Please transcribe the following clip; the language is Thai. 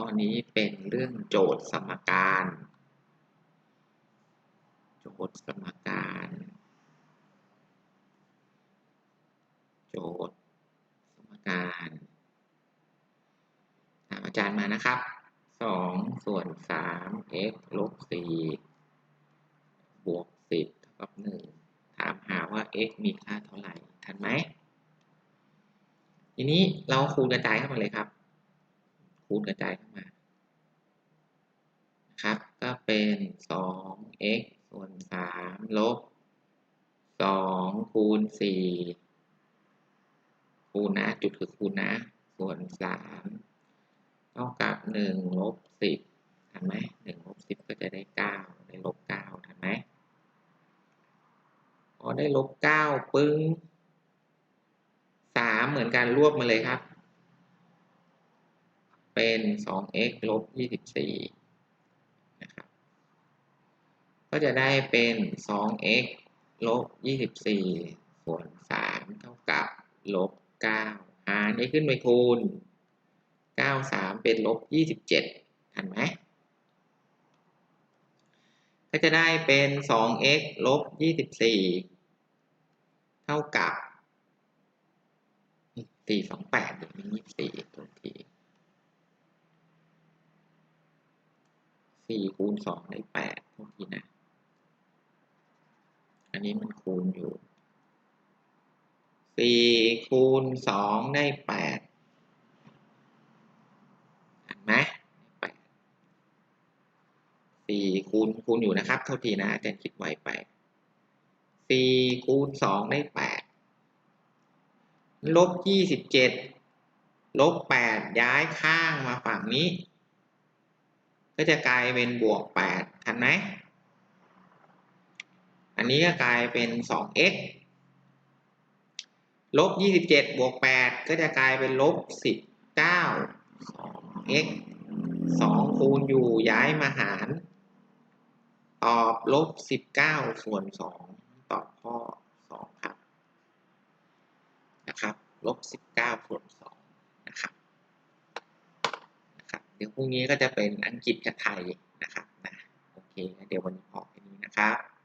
ข้อนี้เป็นเรื่องโจทย์สมการ โจทย์สมการ โจทย์สมการถามอาจารย์มานะครับสองส่วนสาม x ลบสี่บวกสิบเท่ากับหนึ่งถามหาว่า x มีค่าเท่าไหร่ ทันไหม ทีนี้เราคูณกระจายเข้ามาเลยครับ คูณกระจายเข้ามาครับ ก็เป็นสอง x ส่วนสามลบสองคูณสี่คูณนะ จุดคือคูณนะ ส่วนสามเท่ากับหนึ่งลบสิบทันไหมหนึ่งลบสิบก็จะได้เก้าได้ลบเก้าทันไหมพอได้ลบเก้าปึ้งสามเหมือนกันรวบมาเลยครับ เป็น 2x ลบ 24 นะครับ ก็จะได้เป็น 2x ลบ 24 ส่วน 3 เท่ากับลบ 9 หารนี้ขึ้นไปคูณ 9 3 เป็นลบ 27 ทันไหม ก็จะได้เป็น 2x ลบ 24 เท่ากับ 428เป็น24 สี่คูณสองได้แปดตัวทีนะ อันนี้มันคูณอยู่สี่คูณสองได้แปดเห็นไหมแปดสี่คูณคูณอยู่นะครับ เท่าทีนะอาจารย์คิดไวไปสี่คูณสองได้แปดลบยี่สิบเจ็ดลบแปดย้ายข้างมาฝั่งนี้ ก็จะกลายเป็นบวก8ทันไหมอันนี้ก็กลายเป็น 2x ลบ 27 บวก 8 ก็จะกลายเป็นลบ 19 2x 2 คูณอยู่ย้ายมาหาร ตอบลบ 19 ส่วน 2 ตอบข้อ 2 ครับ นะครับ ลบ 19 ส่วน เดี๋ยวพรุ่งนี้ก็จะเป็นอังกฤษกับไทยนะครับนะโอเค เดี๋ยววันนี้พอแค่นี้นะครับ